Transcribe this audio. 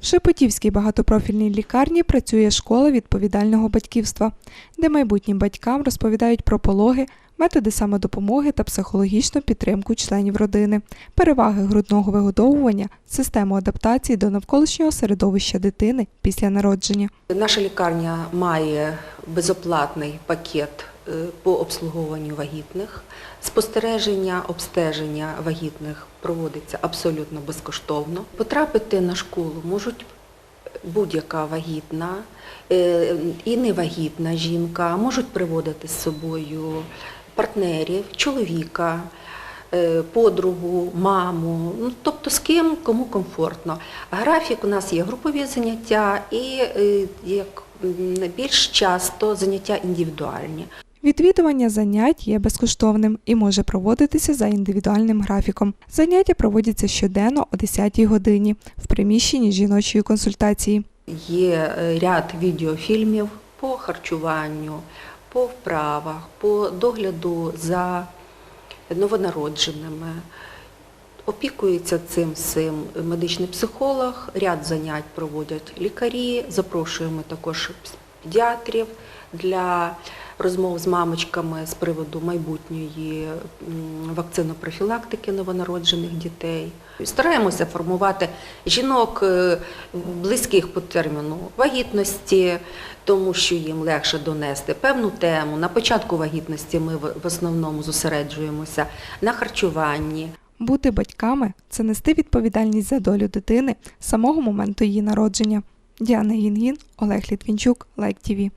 В Шепетівській багатопрофільній лікарні працює школа відповідального батьківства, де майбутнім батькам розповідають про пологи, методи самодопомоги та психологічну підтримку членів родини, переваги грудного вигодовування, систему адаптації до навколишнього середовища дитини після народження. Наша лікарня має безоплатний пакет по обслуговуванню вагітних. Спостереження, обстеження вагітних проводиться абсолютно безкоштовно. Потрапити на школу можуть будь-яка вагітна е, і невагітна жінка, можуть приводити з собою партнерів, чоловіка, е, подругу, маму, ну, тобто з ким, кому комфортно. Графік у нас є групові заняття і е, як більш часто заняття індивідуальні. Відвідування занять є безкоштовним і може проводитися за індивідуальним графіком. Заняття проводяться щоденно о 10-й годині в приміщенні жіночої консультації. Є е, ряд відеофільмів по харчуванню, по вправах, по догляду за новонародженими. Опікується цим всім медичний психолог, ряд занять проводять лікарі, запрошуємо також педіатрів для розмов з мамочками з приводу майбутньої вакцинопрофілактики новонароджених дітей. Стараємося формувати жінок е, близьких по терміну вагітності, тому що їм легше донести певну тему. На початку вагітності ми в основному зосереджуємося на харчуванні, Бути батьками це нести відповідальність за долю дитини з самого моменту її народження. Діана Гінгін, Олег Літвінчук, Лайк ТІВІ.